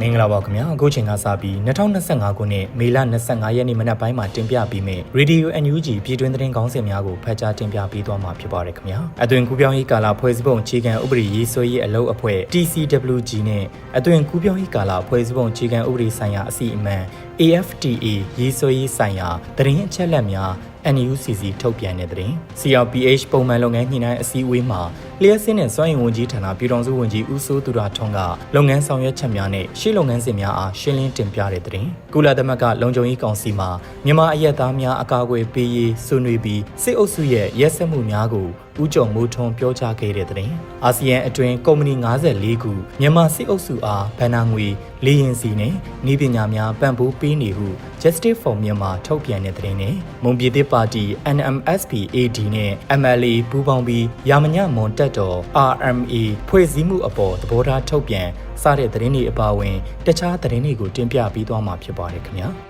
မင်္ဂလာပါခင်ဗျာအခုချိန်ကစပြီး2025ခုနှစ်မေလ25ရက်နေ့မနက်ပိုင်းမှာတင်ပြပေးမယ့် Radio NUG ပြည်တွင်းသတင်းကောင်းစင်များကိုဖတ်ကြားတင်ပြပေးသွားမှာဖြစ်ပါတယ်ခင်ဗျာအသွင်ကူးပြောင်းရေးကာလဖွဲ့စည်းပုံအခြေခံဥပဒေရေးဆွဲရေးအလုပ်အဖွဲ့ TCWG နဲ့အသွင်ကူးပြောင်းရေးကာလဖွဲ့စည်းပုံအခြေခံဥပဒေဆိုင်ရာအစီအမံ AFTA ရေးဆွဲရေးဆိုင်ရာသတင်းအချက်အလက်များ NUCC ထုတ်ပြန်တဲ့တဲ့ CRPH ပုံမှန်လုပ်ငန်းညှိနှိုင်းအစည်းအဝေးမှာလျှက်စင်းနဲ့စွမ်းရည်ဝန်ကြီးဌာနပြည်ထောင်စုဝန်ကြီးဦးစိုးသူရထွန်းကလုပ်ငန်းဆောင်ရွက်ချက်များနဲ့ရှေ့လုပ်ငန်းစဉ်များအားရှင်းလင်းတင်ပြတဲ့တဲ့ကုလသမဂ္ဂလုံခြုံရေးကောင်စီမှာမြန်မာအရက်သားများအကာအကွယ်ပေးရေးဆွေးနွေးပြီးစစ်အုပ်စုရဲ့ရက်စက်မှုများကိုဦးကျော်မိုးထွန်းပြောကြားခဲ့တဲ့တဲ့အာဆီယံအတွင်းကုမ္ပဏီ54ခုမြန်မာစစ်အုပ်စုအားဗန်နာငွေလေရင်စီနဲ့ဤပညာများပံ့ပိုးပေးနေဟု Justice for Myanmar ထုတ်ပြန်တဲ့တဲ့နဲ့မွန်ပြည်သစ်ပါတီ NMSP AD နဲ့ MLA ပူးပေါင်းပြီးရာမညမွန်တက်တော် RMA ဖွဲ့စည်းမှုအပေါ်သဘောထားထုတ်ပြန်စတဲ့သတင်းတွေအပါအဝင် တခြားသတင်းတွေကိုတင်ပြပေးသွားမှာဖြစ်ပါတယ်ခင်ဗျာ။